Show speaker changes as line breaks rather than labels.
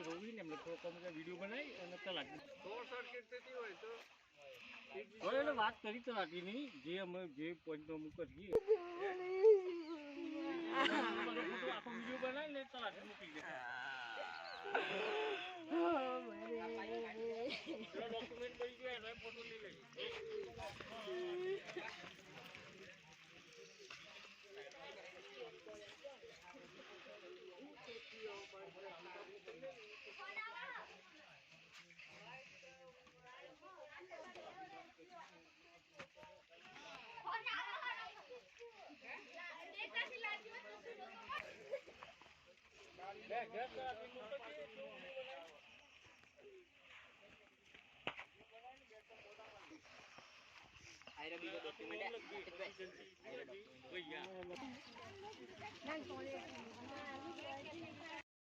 ને, એમને થોડોક અમે વીડિયો બનાવી અને
કલાક હોય તો
વાત કરી તલાટીની જે અમે, જે પોઈન્ટ અમે કરીએ બે ઘર તલાટી